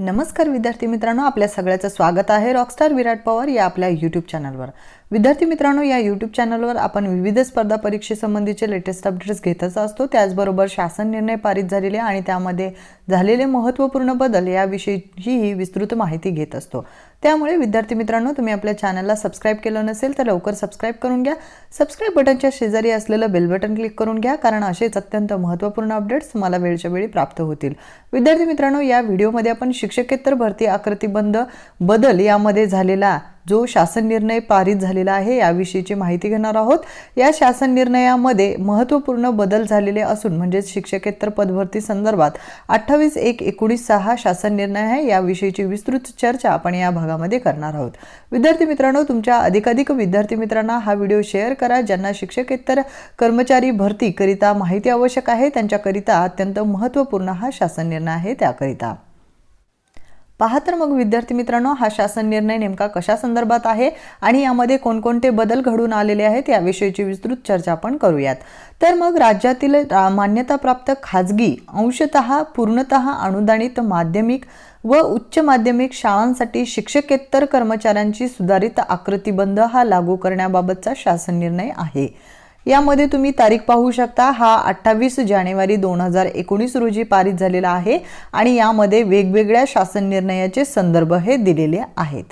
नमस्कार विद्यार्थी मित्रांनो आपल्या सगळ्याचं स्वागत आहे रॉकस्टार विराट पवार या आपल्या यूट्यूब चॅनलवर विद्यार्थी मित्रांनो या यूट्यूब चॅनलवर आपण विविध स्पर्धा परीक्षेसंबंधीचे लेटेस्ट अपडेट्स घेतच असतो. त्याचबरोबर शासन निर्णय पारित झालेले आणि त्यामध्ये झालेले महत्त्वपूर्ण बदल याविषयीचीही विस्तृत माहिती घेत असतो. त्यामुळे विद्यार्थी मित्रांनो तुम्ही आपल्या चॅनलला सबस्क्राईब केलं नसेल तर लवकर सबस्क्राईब करून घ्या. सबस्क्राईब बटनच्या शेजारी असलेलं बेल बटन क्लिक करून घ्या कारण असेच अत्यंत महत्त्वपूर्ण अपडेट्स तुम्हाला वेळच्या वेळी प्राप्त होतील. विद्यार्थी मित्रांनो या व्हिडिओमध्ये आपण शिक्षकेतर भरती आकृतीबंध बदल यामध्ये झालेला जो शासन निर्णय पारित झालेला आहे याविषयीची माहिती घेणार आहोत. या शासन निर्णयामध्ये महत्त्वपूर्ण बदल झालेले असून म्हणजेच शिक्षकेतर पदभरती संदर्भात अठ्ठावीस एक एकोणीस सहा शासन निर्णय आहे याविषयीची विस्तृत चर्चा आपण या भागामध्ये करणार आहोत. विद्यार्थी मित्रांनो तुमच्या अधिकाधिक विद्यार्थी मित्रांना हा व्हिडिओ शेअर करा ज्यांना शिक्षकेतर कर्मचारी भरतीकरिता माहिती आवश्यक आहे त्यांच्याकरिता अत्यंत महत्त्वपूर्ण हा शासन निर्णय आहे त्याकरिता. पहा तर मग विद्यार्थी मित्रांनो हा शासन निर्णय नेमका कशा संदर्भात आहे आणि यामध्ये कोणकोणते बदल घडून आलेले आहेत याविषयीची विस्तृत चर्चा आपण करूयात. तर मग राज्यातील मान्यताप्राप्त खाजगी अंशतः पूर्णतः अनुदानित माध्यमिक व उच्च माध्यमिक शाळांसाठी शिक्षकेतर कर्मचाऱ्यांची सुधारित आकृतीबंध हा लागू करण्याबाबतचा शासन निर्णय आहे. यामध्ये तुम्ही तारीख पाहू शकता. हा अठ्ठावीस जानेवारी दोन हजार एकोणीस रोजी पारित झालेला आहे आणि यामध्ये वेगवेगळ्या शासन निर्णयाचे संदर्भ हे दिलेले आहेत.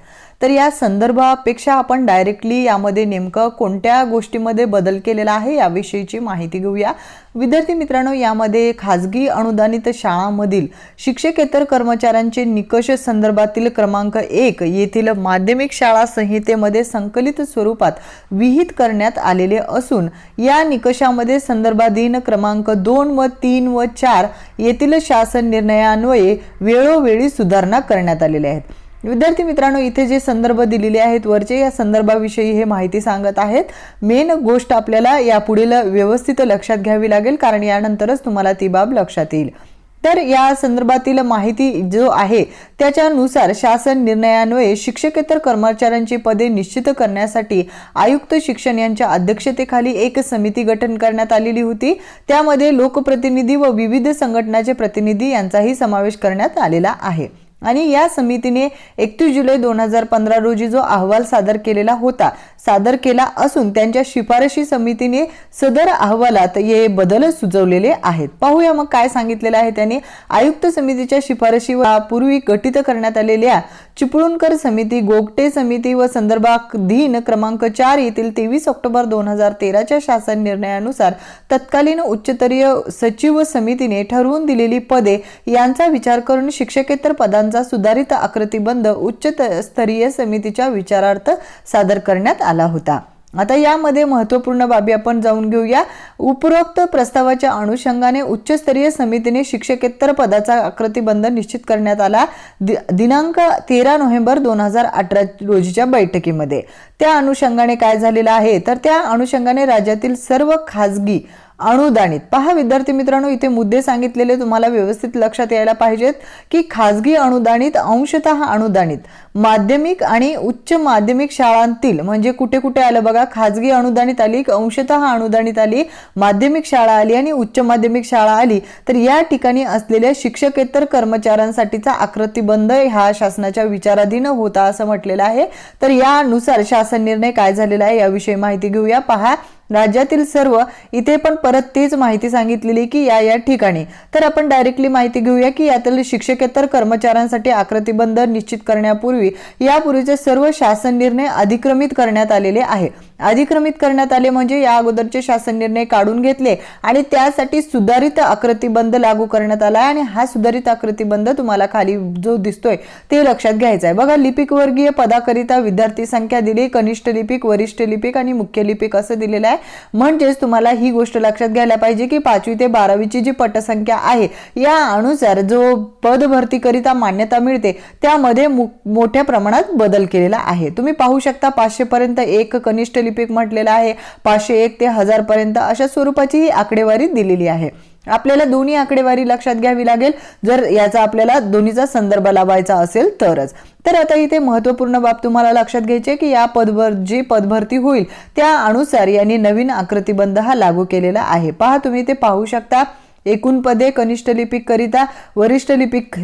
तर या संदर्भापेक्षा आपण डायरेक्टली यामध्ये नेमकं कोणत्या गोष्टीमध्ये बदल केलेला आहे याविषयीची माहिती घेऊया. विद्यार्थी मित्रांनो यामध्ये खाजगी अनुदानित शाळांमधील शिक्षकेतर कर्मचाऱ्यांचे निकष संदर्भातील क्रमांक एक येथील माध्यमिक शाळा संहितेमध्ये संकलित स्वरूपात विहित करण्यात आलेले असून या निकषामध्ये संदर्भाधीन क्रमांक दोन व तीन व चार येथील शासन निर्णयान्वये वेळोवेळी सुधारणा करण्यात आलेल्या आहेत. विद्यार्थी मित्रांनो इथे जे संदर्भ दिलेले आहेत वरचे या संदर्भाविषयी हे माहिती सांगत आहेत. मेन गोष्ट आपल्याला यापुढील व्यवस्थित लक्षात घ्यावी लागेल कारण यानंतरच तुम्हाला ती बाब लक्षात येईल. तर या संदर्भातील माहिती जो आहे त्याच्यानुसार शासन निर्णयान्वये शिक्षकेतर कर्मचाऱ्यांची पदे निश्चित करण्यासाठी आयुक्त शिक्षण यांच्या अध्यक्षतेखाली एक समिती गठन करण्यात आलेली होती. त्यामध्ये लोकप्रतिनिधी व विविध संघटनाचे प्रतिनिधी यांचाही समावेश करण्यात आलेला आहे. आणि या समितीने एकतीस जुलै दोन हजार पंधरा रोजी जो अहवाल सादर केलेला होता सादर केला असून त्यांच्या शिफारशी समितीने सदर अहवालात हे बदल सुचवलेले आहेत. पाहूया मग काय सांगितलेलं आहे त्याने. आयुक्त समितीच्या शिफारशी पूर्वी गठीत करण्यात आलेल्या चिपळूणकर समिती गोगटे समिती व संदर्भाधीन क्रमांक चार येथील तेवीस ऑक्टोबर दोन हजार तेराच्या शासन निर्णयानुसार तत्कालीन उच्चतरीय सचिव समितीने ठरवून दिलेली पदे यांचा विचार करून शिक्षकेतर पदां पदांचा सुधारित आकृतीबंध उच्च स्तरीय समितीच्या विचारार्थ सादर करण्यात आला होता. आता यामध्ये महत्त्वपूर्ण बाबी आपण जाऊन घेऊया. उपरोक्त प्रस्तावाच्या अनुषंगाने उच्चस्तरीय समितीने शिक्षकेतर पदाचा आकृतीबंध निश्चित करण्यात आला. दि- दिनांक तेरा नोव्हेंबर दोन हजार अठरा रोजीच्या बैठकीमध्ये. त्या अनुषंगाने काय झालेलं आहे? तर त्या अनुषंगाने राज्यातील सर्व खाजगी अनुदानित पहा विद्यार्थी मित्रांनो इथे मुद्दे सांगितलेले तुम्हाला व्यवस्थित लक्षात यायला पाहिजेत की खाजगी अनुदानित अंशतः अनुदानित माध्यमिक आणि उच्च माध्यमिक शाळांतील म्हणजे कुठे कुठे आलं बघा खाजगी अनुदानित आली अंशतः अनुदानित आली माध्यमिक शाळा आली आणि उच्च माध्यमिक शाळा आली तर या ठिकाणी असलेल्या शिक्षकेतर कर्मचाऱ्यांसाठीचा आकृतीबंध हा शासनाच्या विचाराधीन होता असं म्हटलेलं आहे. तर यानुसार शासन निर्णय काय झालेला आहे याविषयी माहिती घेऊया. पहा राज्यातील सर्व इथे पण परत तीच माहिती सांगितलेली की या या ठिकाणी. तर आपण डायरेक्टली माहिती घेऊया की यातील शिक्षकेतर कर्मचाऱ्यांसाठी आकृतीबंध निश्चित करण्यापूर्वी यापूर्वीचे सर्व शासन निर्णय अधिक्रमित करण्यात आलेले आहे. अधिक्रमित करण्यात आले म्हणजे या अगोदरचे शासन निर्णय काढून घेतले आणि त्यासाठी सुधारित आकृतीबंध लागू करण्यात आला आणि हा सुधारित आकृतीबंध तुम्हाला खाली जो दिसतोय ते लक्षात घ्यायचा आहे. बघा लिपिक वर्गीय पदाकरिता विद्यार्थी संख्या दिली कनिष्ठ लिपिक वरिष्ठ लिपिक आणि मुख्य लिपिक असं दिलेलं आहे. म्हणजेच तुम्हाला ही गोष्ट लक्षात घ्यायला पाहिजे की पाचवी ते बारावीची जी पटसंख्या आहे या अनुसार जो पद भरतीकरिता मान्यता मिळते त्यामध्ये मो- मोठ्या प्रमाणात बदल केलेला आहे. तुम्ही पाहू शकता पाचशे पर्यंत एक कनिष्ठ लिपिक म्हटलेला आहे पाचशे एक ते हजार पर्यंत अशा स्वरूपाची ही आकडेवारी दिलेली आहे. आपल्याला दोन्ही आकडेवारी लक्षात घ्यावी लागेल. जर याचा आपल्याला दोन्हीचा संदर्भ लावायचा असेल तरच. तर आता इथे महत्त्वपूर्ण बाब तुम्हाला लक्षात घ्यायची आहे की या पदभर जी पदभरती होईल त्या अनुसार यांनी नवीन आकृतीबंध हा लागू केलेला आहे. पहा तुम्ही ते पाहू शकता एकूण पदे कनिष्ठ लिपिक करिता वरिष्ठ लिपिक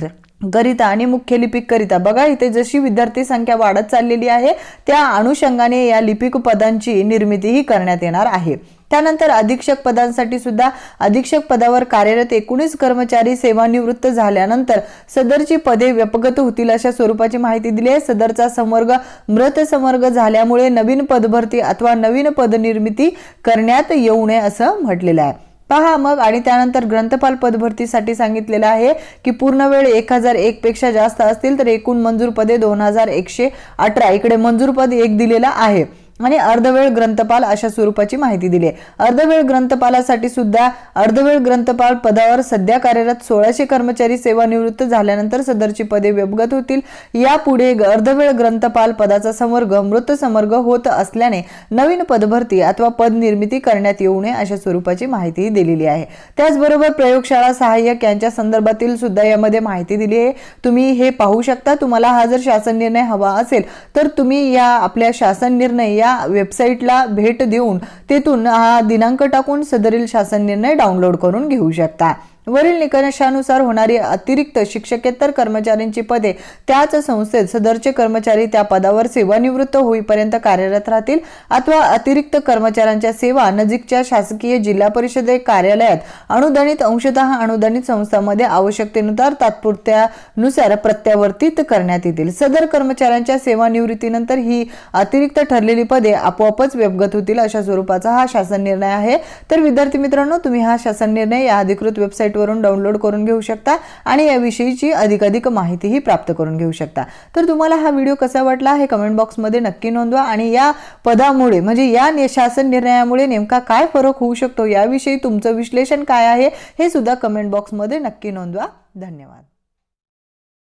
करिता आणि मुख्य लिपिक करिता बघा इथे जशी विद्यार्थी संख्या वाढत चाललेली आहे त्या अनुषंगाने या लिपिक पदांची निर्मितीही करण्यात येणार आहे. त्यानंतर अधीक्षक पदांसाठी सुद्धा अधीक्षक पदावर कार्यरत एकोणीस कर्मचारी सेवानिवृत्त झाल्यानंतर सदरची पदे व्यपगत होतील अशा स्वरूपाची माहिती दिली आहे. सदरचा संवर्ग मृत संवर्ग झाल्यामुळे नवीन पदभरती अथवा नवीन पदनिर्मिती करण्यात येऊ नये असं म्हटलेलं आहे. पहा मग आणि त्यानंतर ग्रंथपाल पदभरतीसाठी सांगितलेलं आहे की पूर्ण वेळ एक हजार एक पेक्षा जास्त असतील तर एकूण मंजूर पदे दोन हजार एकशे अठरा. इकडे मंजूर पद एक दिलेला आहे. आणि अर्धवेळ ग्रंथपाल अशा स्वरूपाची माहिती दिली आहे. अर्धवेळ ग्रंथपालासाठी सुद्धा अर्धवेळ ग्रंथपाल पदावर सध्या कार्यरत सोळाशे कर्मचारी सेवानिवृत्त झाल्यानंतर सदरची पदे व्यपगत होतील. यापुढे अर्धवेळ ग्रंथपाल पदाचा संवर्ग मृत संवर्ग होत असल्याने नवीन पदभरती अथवा पद निर्मिती करण्यात येऊ नये अशा स्वरूपाची माहिती दिलेली आहे. त्याचबरोबर प्रयोगशाळा सहाय्यक यांच्या संदर्भातील सुद्धा यामध्ये माहिती दिली आहे. तुम्ही हे पाहू शकता. तुम्हाला हा जर शासन निर्णय हवा असेल तर तुम्ही या आपल्या शासन निर्णय या वेबसाईटला भेट देऊन तेथून हा दिनांक टाकून सदरील शासन निर्णय डाउनलोड करून घेऊ शकता. वरील निकषानुसार होणारी अतिरिक्त शिक्षकेतर कर्मचाऱ्यांची पदे त्याच संस्थेत सदरचे कर्मचारी त्या पदावर सेवानिवृत्त होईपर्यंत कार्यरत राहतील अथवा अतिरिक्त कर्मचाऱ्यांच्या सेवा नजीकच्या शासकीय जिल्हा परिषदे कार्यालयात अनुदानित अंशतः अनुदानित संस्थांमध्ये आवश्यकतेनुसार तात्पुरत्यानुसार प्रत्यावर्तित करण्यात येतील. सदर कर्मचाऱ्यांच्या सेवानिवृत्तीनंतर ही अतिरिक्त ठरलेली पदे आपोआपच व्यवगत होतील अशा स्वरूपाचा हा शासन निर्णय आहे. तर विद्यार्थी मित्रांनो तुम्ही हा शासन निर्णय या अधिकृत वेबसाईट वेबसाईटवरून डाउनलोड करून घेऊ शकता आणि याविषयीची अधिकाधिक माहितीही प्राप्त करून घेऊ शकता. तर तुम्हाला हा व्हिडिओ कसा वाटला हे कमेंट बॉक्समध्ये नक्की नोंदवा आणि या पदामुळे म्हणजे या नि- शासन निर्णयामुळे नेमका काय फरक होऊ शकतो याविषयी तुमचं विश्लेषण काय आहे हे सुद्धा कमेंट बॉक्समध्ये नक्की नोंदवा. धन्यवाद.